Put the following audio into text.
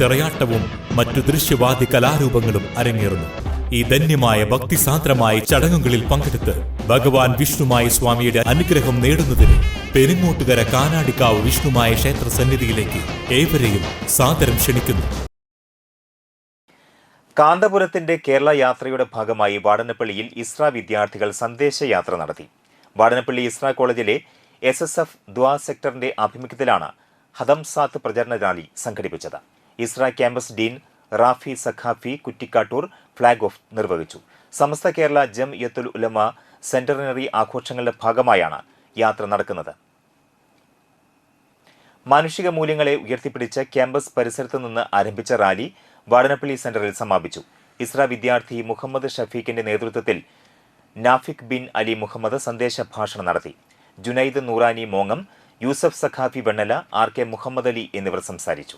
തിറയാട്ടവും മറ്റു ദൃശ്യവാദി കലാരൂപങ്ങളും അരങ്ങേറുന്നു. ഈ ധന്യമായ ഭക്തിസാന്ദ്രമായ ചടങ്ങുകളിൽ പങ്കെടുത്ത് ഭഗവാൻ വിഷ്ണുമായ സ്വാമിയുടെ അനുഗ്രഹം നേടുന്നതിന് പെരുങ്ങോട്ടുകര കാനാടിക്കാവ് വിഷ്ണുമായ ക്ഷേത്ര സന്നിധിയിലേക്ക് ഏവരെയും സാദരം ക്ഷണിക്കുന്നു. കാന്തപുരത്തിന്റെ കേരള യാത്രയുടെ ഭാഗമായി വാടനപ്പള്ളിയിൽ ഇസ്ര വിദ്യാർത്ഥികൾ സന്ദേശയാത്ര നടത്തി. വാടനപ്പള്ളി ഇസ്ര കോളേജിലെ എസ് എസ് എഫ് ദ്വാ സെക്ടറിന്റെ ആഭിമുഖ്യത്തിലാണ് ഹദംസാത്ത് പ്രചരണ റാലി സംഘടിപ്പിച്ചത്. Isra campus dean Rafi Saqafi Kuttikkattoor flag off നിർവഹിച്ചു. സമസ്ത കേരള ജം യത്തുൽ ഉലമ സെന്ററിനറി ആഘോഷങ്ങളുടെ ഭാഗമായാണ് യാത്ര നടക്കുന്നത്. മാനുഷിക മൂല്യങ്ങളെ ഉയർത്തിപ്പിടിച്ച് ക്യാമ്പസ് പരിസരത്ത് നിന്ന് ആരംഭിച്ച റാലി വാടനപ്പള്ളി സെന്ററിൽ സമാപിച്ചു. ഇസ്ര വിദ്യാർത്ഥി മുഹമ്മദ് ഷഫീഖിന്റെ നേതൃത്വത്തിൽ നാഫിക് ബിൻ അലി മുഹമ്മദ് സന്ദേശ ഭാഷണം നടത്തി. ജുനൈദ് നൂറാനി മോങ്ങം യൂസഫ് സഖാഫി വെണ്ണല ആർ കെ മുഹമ്മദ് അലി എന്നിവർ സംസാരിച്ചു.